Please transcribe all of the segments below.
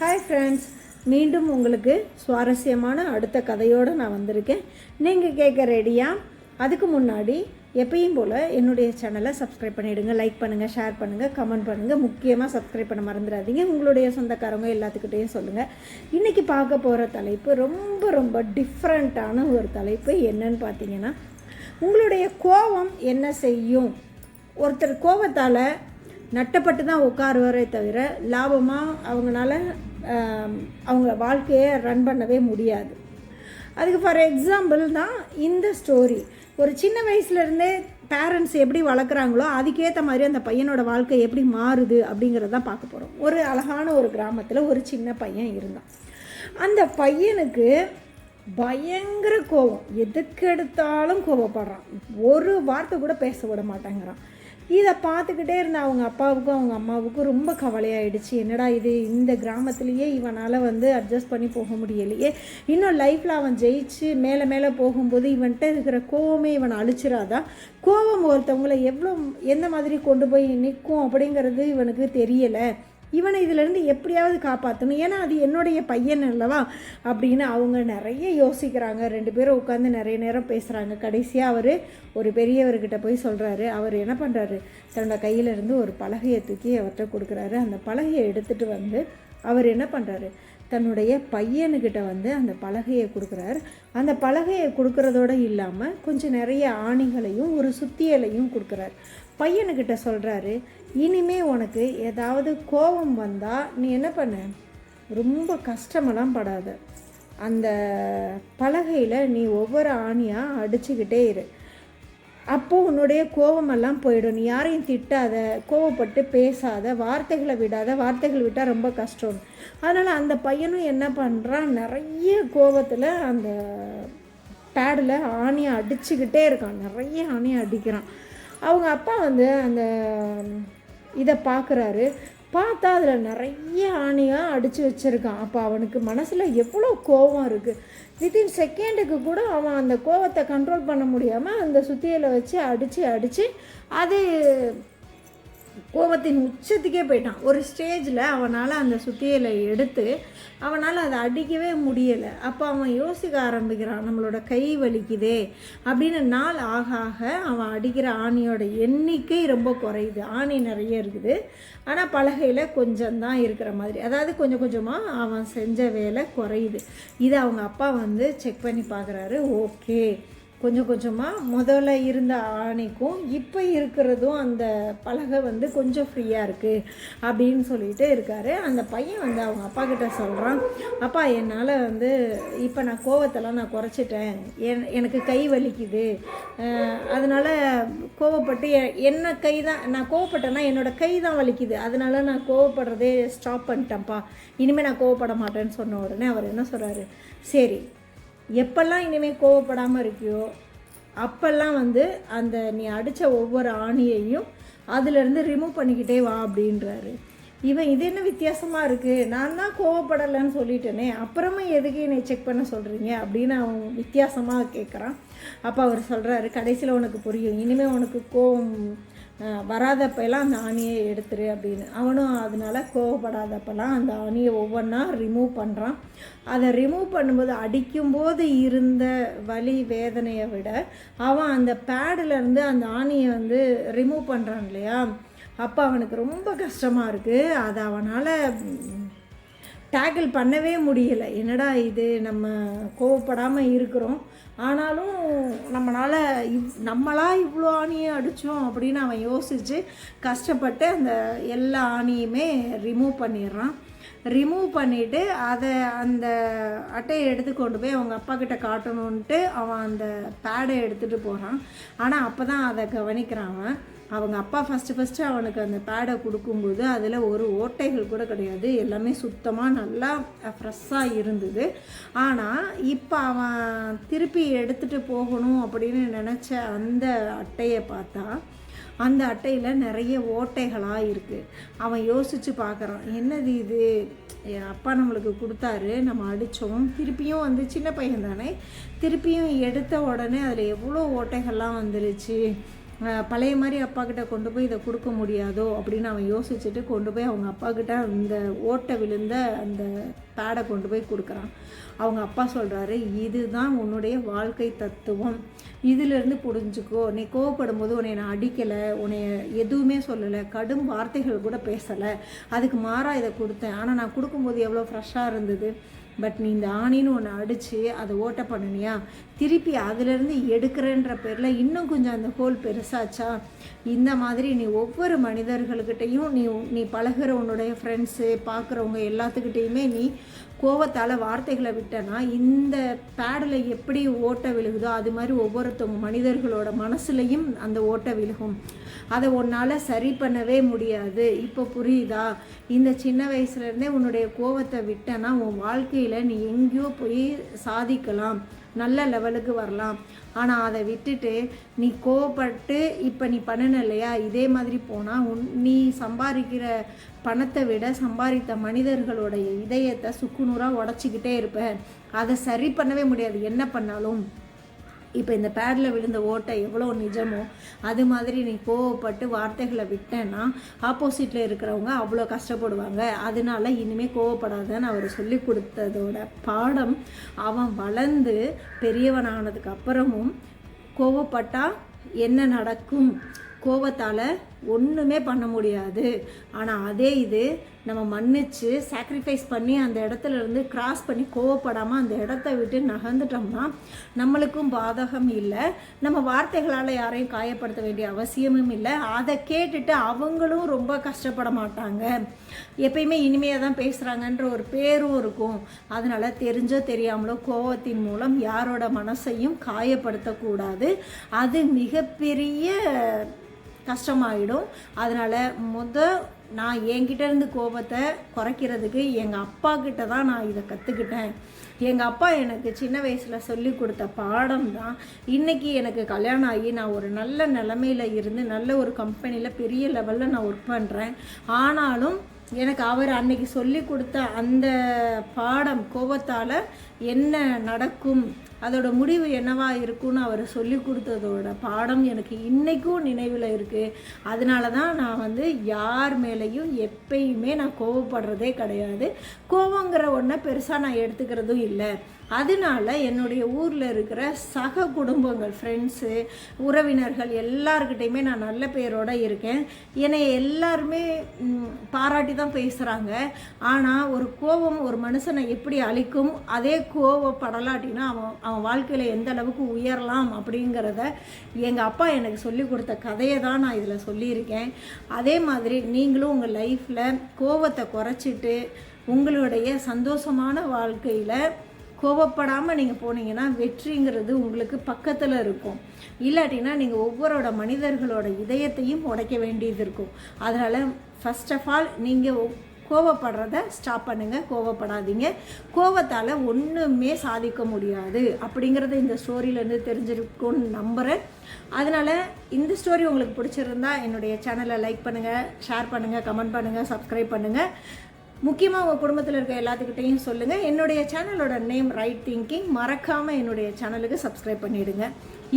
Hi friends மீண்டும் உங்களுக்கு சுவாரஸ்யமான அடுத்த கதையோடு நான் வந்திருக்கேன். நீங்கள் கேட்க ரெடியா அதுக்கு முன்னாடி எப்பயும் போல் என்னுடைய சேனலை சப்ஸ்கிரைப் பண்ணிவிடுங்க லைக் பண்ணுங்கள் ஷேர் பண்ணுங்கள் கமெண்ட் பண்ணுங்கள் முக்கியமாக சப்ஸ்கிரைப் பண்ண மறந்துடாதீங்க. உங்களுடைய சொந்தக்காரங்க எல்லாத்துக்கிட்டேயும் சொல்லுங்கள் இன்றைக்கி பார்க்க போகிற தலைப்பு ரொம்ப ரொம்ப டிஃப்ரெண்ட்டான ஒரு தலைப்பு. என்னன்னு பார்த்தீங்கன்னா உங்களுடைய கோபம் என்ன செய்யும்? ஒருத்தர் கோபத்தால் நட்டப்பட்டு தான் உட்காருவாரே தவிர லாபமாக அவங்களால அவங்க வாழ்க்கையை ரன் பண்ணவே முடியாது. அதுக்கு ஃபார் எக்ஸாம்பிள் தான் இந்த ஸ்டோரி ஒரு சின்ன வயசுலேருந்தே பேரண்ட்ஸ் எப்படி வளர்க்குறாங்களோ அதுக்கேற்ற மாதிரி அந்த பையனோட வாழ்க்கை எப்படி மாறுது அப்படிங்கிறத தான் பார்க்க போகிறோம் ஒரு அழகான ஒரு கிராமத்தில் ஒரு சின்ன பையன் இருந்தான். அந்த பையனுக்கு பயங்கர கோபம் எதுக்கு எடுத்தாலும் கோபப்படுறான் ஒரு வார்த்தை கூட பேச விட மாட்டேங்கிறான். இதை பார்த்துக்கிட்டே இருந்த அவங்க அப்பாவுக்கும் அவங்க அம்மாவுக்கும் ரொம்ப கவலையாயிடுச்சு. என்னடா இது இந்த கிராமத்துலேயே இவனால் வந்து அட்ஜஸ்ட் பண்ணி போக முடியலையே. இன்னும் லைஃப்பில் அவன் ஜெயிச்சு மேலே மேலே போகும்போது இவன்கிட்ட இருக்கிற கோவமே இவனை அழிச்சிடாதான் கோவம் ஒருத்தவங்களை எவ்வளோ எந்த மாதிரி கொண்டு போய் நிற்கும் அப்படிங்கிறது இவனுக்கு தெரியலை. இவனை இதிலேருந்து எப்படியாவது காப்பாற்றணும் ஏன்னா அது என்னுடைய பையன் அல்லவா? அப்படின்னு அவங்க நிறைய யோசிக்கிறாங்க. ரெண்டு பேரும் உட்காந்து நிறைய நேரம் பேசுகிறாங்க கடைசியாக அவர் ஒரு பெரியவர்கிட்ட போய் சொல்கிறாரு அவர் என்ன பண்ணுறாரு தன்னோட கையிலேருந்து ஒரு பலகையை தூக்கி அவர்கிட்ட கொடுக்குறாரு. அந்த பலகையை எடுத்துகிட்டு வந்து அவர் என்ன பண்ணுறாரு தன்னுடைய பையனுக்கிட்ட வந்து அந்த பலகையை கொடுக்குறாரு. அந்த பலகையை கொடுக்குறதோடு இல்லாமல் கொஞ்சம் நிறைய ஆணிகளையும் ஒரு சுத்தியலையும் கொடுக்குறாரு. பையனுக்கிட்ட சொல்கிறாரு இனிமே உனக்கு ஏதாவது கோபம் வந்தால் நீ என்ன பண்ண? ரொம்ப கஷ்டமெல்லாம் படாத. அந்த பலகையில் நீ ஒவ்வொரு ஆணியாக அடிச்சுக்கிட்டே இரு. அப்போ உன்னுடைய கோபமெல்லாம் போயிடும். நீ யாரையும் திட்டாத கோவப்பட்டு பேசாத வார்த்தைகளை விடாத. வார்த்தைகள் விட்டால் ரொம்ப கஷ்டம். அதனால் அந்த பையனும் என்ன பண்ணுறான் நிறைய கோபத்தில் அந்த பேடில் ஆணியை அடிச்சுக்கிட்டே இருக்கான். நிறைய ஆணியை அடிக்கிறான். அவங்க அப்பா வந்து அந்த இதை பார்க்குறாரு. பார்த்தா அதில் நிறைய ஆணியாக அடித்து வச்சுருக்கான். அப்போ அவனுக்கு மனசில் எவ்வளோ கோபம் இருக்குது வித்தின் செகண்டுக்கு கூட அவன் அந்த கோவத்தை கண்ட்ரோல் பண்ண முடியாமல் அந்த சுத்தியலை வச்சு அடித்து அடித்து அது கோபத்தின் உச்சத்துக்கே போயிட்டான். ஒரு ஸ்டேஜில் அவனால் அந்த சுத்தியலை எடுத்து அவனால் அதை அடிக்கவே முடியலை. அப்போ அவன் யோசிக்க ஆரம்பிக்கிறான் நம்மளோட கை வலிக்குதே அப்படின்னு நாள் ஆக ஆக அவன் அடிக்கிற ஆணியோட எண்ணிக்கை ரொம்ப குறையுது. ஆணி நிறைய இருக்குது. ஆனால் பலகையில் கொஞ்சம்தான் இருக்கிற மாதிரி. அதாவது கொஞ்சம் கொஞ்சமாக அவன் செஞ்ச வேலை குறையுது. இதை அவங்க அப்பா வந்து செக் பண்ணி பார்க்குறாரு. ஓகே. கொஞ்சம் கொஞ்சமாக முதல்ல இருந்த ஆணைக்கும் இப்போ இருக்கிறதும் அந்த பலகை வந்து கொஞ்சம் ஃப்ரீயாக இருக்குது அப்படின்னு சொல்லிட்டு இருக்காரு. அந்த பையன் வந்து அவங்க அப்பா கிட்ட சொல்கிறான் அப்பா என்னால் வந்து இப்போ நான் கோவத்தெல்லாம் நான் குறைச்சிட்டேன். என் எனக்கு கை வலிக்குது. அதனால் கோவப்பட்டு எ- என்ன கை தான் நான் கோவப்பட்டேன்னா என்னோட கை தான் வலிக்குது. அதனால் நான் கோவப்படுறதே ஸ்டாப் பண்ணிட்டேன்ப்பா. இனிமேல் நான் கோவப்பட மாட்டேன்னு சொன்ன உடனே அவர் என்ன சொல்கிறாரு சரி எப்பெல்லாம் இனிமேல் கோவப்படாமல் இருக்கியோ அப்பெல்லாம் வந்து அந்த நீ அடித்த ஒவ்வொரு ஆணியையும் அதிலிருந்து ரிமூவ் பண்ணிக்கிட்டே வா அப்படின்றாரு. இவன் இது என்ன வித்தியாசமாக இருக்குது நான் தான் கோவப்படலைன்னு சொல்லிட்டேனே அப்புறமா எதுக்கு என்னை செக் பண்ண சொல்கிறீங்க அப்படின்னு அவன் வித்தியாசமாக கேட்குறான் அப்போ அவர் சொல்கிறாரு கடைசியில் உனக்கு புரியும். இனிமேல் உனக்கு கோவம் வராதப்பெல்லாம் அந்த ஆணியை எடுத்துரு அப்படின்னு. அவனும் அதனால கோவப்படாதப்பெல்லாம் அந்த ஆணியை ஒவ்வொன்றா ரிமூவ் பண்ணுறான் அதை ரிமூவ் பண்ணும்போது அடிக்கும்போது இருந்த வலி வேதனையை விட அவன் அந்த பேடிலேருந்து அந்த ஆணியை வந்து ரிமூவ் பண்ணுறான் இல்லையா? அப்போ அவனுக்கு ரொம்ப கஷ்டமாக இருக்குது அதை அவனால் டேக்கிள் பண்ணவே முடியலை. என்னடா இது? நம்ம கோவப்படாமல் இருக்கிறோம். ஆனாலும் நம்மளால் இவ் நம்மளா இவ்வளோ ஆணியை அடித்தோம் அப்படின்னு அவன் யோசித்து கஷ்டப்பட்டு அந்த எல்லா ஆணியுமே ரிமூவ் பண்ணிடுறான். ரிமூவ் பண்ணிவிட்டு அதை அந்த அட்டையை எடுத்து கொண்டு போய் அவங்க அப்பா கிட்ட காட்டணுன்ட்டு அவன் அந்த பேடை எடுத்துகிட்டு போகிறான் ஆனால் அப்போ தான் அதை கவனிக்கிறான் அவன். அவங்க அப்பா ஃபஸ்ட்டு ஃபஸ்ட்டு அவனுக்கு அந்த பேடை கொடுக்கும்போது அதில் ஒரு ஓட்டைகள் கூட கிடையாது. எல்லாமே சுத்தமாக நல்லா ஃப்ரெஷ்ஷாக இருந்தது. ஆனால் இப்போ அவன் திருப்பி எடுத்துகிட்டு போகணும் அப்படின்னு நினச்ச அந்த அட்டையை பார்த்தா அந்த அட்டையில் நிறைய ஓட்டைகளாக இருக்குது அவன் யோசித்து பார்க்குறான் என்னது இது? என் அப்பா நம்மளுக்கு கொடுத்தாரு நம்ம அடித்தோம் திருப்பியும் வந்து சின்ன பையன் தானே திருப்பியும் எடுத்த உடனே அதில் எவ்வளோ ஓட்டைகள்லாம் வந்துருச்சு? பழைய மாதிரி அப்பா கிட்ட கொண்டு போய் இதை கொடுக்க முடியாதோ அப்படின்னு அவன் யோசிச்சுட்டு கொண்டு போய் அவங்க அப்பா கிட்ட அந்த ஓட்டை விழுந்த அந்த பேடை கொண்டு போய் கொடுக்குறான். அவங்க அப்பா சொல்கிறாரு இதுதான் உன்னுடைய வாழ்க்கை தத்துவம். இதிலிருந்து புரிஞ்சுக்கோ. நீ கோவப்படும் போது உன்னை நான் அடிக்கலை உன்னை எதுவுமே சொல்லலை கடும் வார்த்தைகள் கூட பேசலை. அதுக்கு மாறாக இதை கொடுத்தேன். ஆனால் நான் கொடுக்கும்போது எவ்வளோ ஃப்ரெஷ்ஷாக இருந்தது. பட் நீ இந்த ஆணின்னு ஒன்று அடித்து அதை ஓட்ட பண்ணினியா? திருப்பி அதிலிருந்து எடுக்கிறன்ற பேரில் இன்னும் கொஞ்சம் அந்த ஹோல் பெருசாச்சா? இந்த மாதிரி நீ ஒவ்வொரு மனிதர்கள்கிட்டையும் நீ நீ பழகுற உன்னுடைய ஃப்ரெண்ட்ஸு பார்க்குறவங்க எல்லாத்துக்கிட்டேயுமே நீ கோவத்தால் வார்த்தைகளை விட்டேன்னா இந்த பேடில் எப்படி ஓட்ட விழுகுதோ அது மாதிரி ஒவ்வொருத்தவங்க மனிதர்களோட மனசுலையும் அந்த ஓட்ட விழுகும். அதை உன்னால் சரி பண்ணவே முடியாது. இப்போ புரியுதா? இந்த சின்ன வயசுலேருந்தே உன்னுடைய கோவத்தை விட்டேன்னா உன் வாழ்க்கையில் நீ எங்கேயோ போய் சாதிக்கலாம். நல்ல லெவலுக்கு வரலாம். ஆனால் அதை விட்டுட்டு நீ கோவப்பட்டு இப்போ நீ பண்ணன இல்லையா? இதே மாதிரி போனால் உன் நீ சம்பாதிக்கிற பணத்தை விட சம்பாதித்த மனிதர்களுடைய இதயத்தை சுக்குநூறாக உடச்சிக்கிட்டே இருப்ப. அதை சரி பண்ணவே முடியாது. என்ன பண்ணாலும்? இப்போ இந்த பேடில் விழுந்த ஓட்டை எவ்வளோ நிஜமோ அது மாதிரி நீ கோவப்பட்டு வார்த்தைகளை விட்டேன்னா ஆப்போசிட்டில் இருக்கிறவங்க அவ்வளோ கஷ்டப்படுவாங்க. அதனால இனிமேல் கோவப்படாதன்னு அவர் சொல்லி கொடுத்ததோட பாடம் அவன் வளர்ந்து பெரியவனானதுக்கு அப்புறமும் கோவப்பட்டால் என்ன நடக்கும்? கோவத்தால் ஒன்றுமே பண்ண முடியாது. ஆனால் அதே இது நம்ம மன்னிச்சு சாக்ரிஃபைஸ் பண்ணி அந்த இடத்துல இருந்து கிராஸ் பண்ணி கோவப்படாமல் அந்த இடத்த விட்டு நகர்ந்துட்டோம்னா நம்மளுக்கும் பாதகம் இல்லை. நம்ம வார்த்தைகளால் யாரையும் காயப்படுத்த வேண்டிய அவசியமும் இல்லை. அதை கேட்டுட்டு அவங்களும் ரொம்ப கஷ்டப்பட மாட்டாங்க. எப்பயுமே இனிமையாக தான் பேசுகிறாங்கன்ற ஒரு பேரும் இருக்கும். அதனால் தெரிஞ்சோ தெரியாமலோ கோவத்தின் மூலம் யாரோட மனசையும் காயப்படுத்தக்கூடாது. அது மிகப்பெரிய கஷ்டமாயிடும். அதனால் முத நான் என்கிட்ட இருந்து கோபத்தை குறைக்கிறதுக்கு எங்கள் அப்பா கிட்ட தான் நான் இதை கற்றுக்கிட்டேன் எங்கள் அப்பா எனக்கு சின்ன வயசில் சொல்லி கொடுத்த பாடம் தான். இன்றைக்கி எனக்கு கல்யாணம் ஆகி நான் ஒரு நல்ல நிலமையில இருந்து நல்ல ஒரு கம்பெனியில் பெரிய லெவலில் நான் ஒர்க் பண்ணுறேன் ஆனாலும் எனக்கு அவர் அன்னைக்கு சொல்லி கொடுத்த அந்த பாடம் கோபத்தால் என்ன நடக்கும்? அதோட முடிவு என்னவா இருக்கும்னு அவர் சொல்லி கொடுத்ததோட பாடம் எனக்கு இன்றைக்கும் நினைவில் இருக்குது அதனால தான் நான் வந்து யார் மேலேயும் எப்பயுமே நான் கோவப்படுறதே கிடையாது. கோவங்கிற ஒன்றை பெருசாக நான் எடுத்துக்கிறதும் இல்லை. அதனால என்னுடைய ஊரில் இருக்கிற சக குடும்பங்கள் ஃப்ரெண்ட்ஸு உறவினர்கள் எல்லாருக்கிட்டையுமே நான் நல்ல பேரோடு இருக்கேன். என்னை எல்லாருமே பாராட்டி தான் பேசுகிறாங்க ஆனால் ஒரு கோபம் ஒரு மனுஷனை எப்படி அழிக்கும்? அதே கோவப்படலாட்டினா அவன் அவன் வாழ்க்கையில் எந்த அளவுக்கு உயரலாம் அப்படிங்கிறத எங்கள் அப்பா எனக்கு சொல்லி கொடுத்த கதையை தான் நான் இதில் சொல்லியிருக்கேன். அதே மாதிரி நீங்களும் உங்கள் லைஃப்பில் கோவத்தை குறைச்சிட்டு உங்களுடைய சந்தோஷமான வாழ்க்கையில் கோவப்படாமல் நீங்கள் போனீங்கன்னா வெற்றிங்கிறது உங்களுக்கு பக்கத்தில் இருக்கும். இல்லாட்டினா நீங்கள் ஒவ்வொருட மனிதர்களோட இதயத்தையும் உடைக்க வேண்டியது இருக்கும். அதனால் ஃபர்ஸ்ட் ஆஃப் ஆல் நீங்கள் கோவப்படுறத ஸ்டாப் பண்ணுங்கள் கோவப்படாதீங்க கோவத்தால் ஒன்றுமே சாதிக்க முடியாது அப்படிங்கிறத இந்த ஸ்டோரியிலேருந்து தெரிஞ்சிருக்கும்னு நம்புகிறேன் அதனால் இந்த ஸ்டோரி உங்களுக்கு பிடிச்சிருந்தா என்னுடைய சேனலை லைக் பண்ணுங்கள் ஷேர் பண்ணுங்கள் கமெண்ட் பண்ணுங்கள் சப்ஸ்கிரைப் பண்ணுங்கள் முக்கியமாக உங்கள் குடும்பத்தில் இருக்க எல்லாத்துக்கிட்டையும் சொல்லுங்கள் என்னுடைய சேனலோட நேம் ரைட் திங்கிங் மறக்காமல் என்னுடைய சேனலுக்கு சப்ஸ்கிரைப் பண்ணிவிடுங்க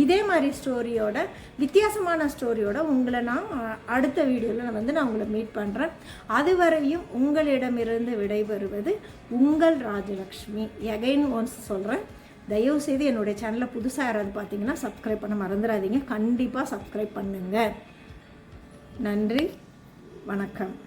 இதே மாதிரி ஸ்டோரியோட வித்தியாசமான ஸ்டோரியோட உங்களை நான் அடுத்த வீடியோவில் நான் வந்து நான் உங்களை மீட் பண்ணுறேன் அதுவரையும் உங்களிடமிருந்து விடைபெறுவது உங்கள் ராஜலக்ஷ்மி. எகைன் ஒன்ஸ் சொல்கிறேன் தயவு செய்து என்னுடைய சேனலை புதுசாக யாராவது பார்த்தீங்கன்னா சப்ஸ்கிரைப் பண்ண மறந்துடாதீங்க. கண்டிப்பாக சப்ஸ்கிரைப் பண்ணுங்கள் நன்றி. வணக்கம்.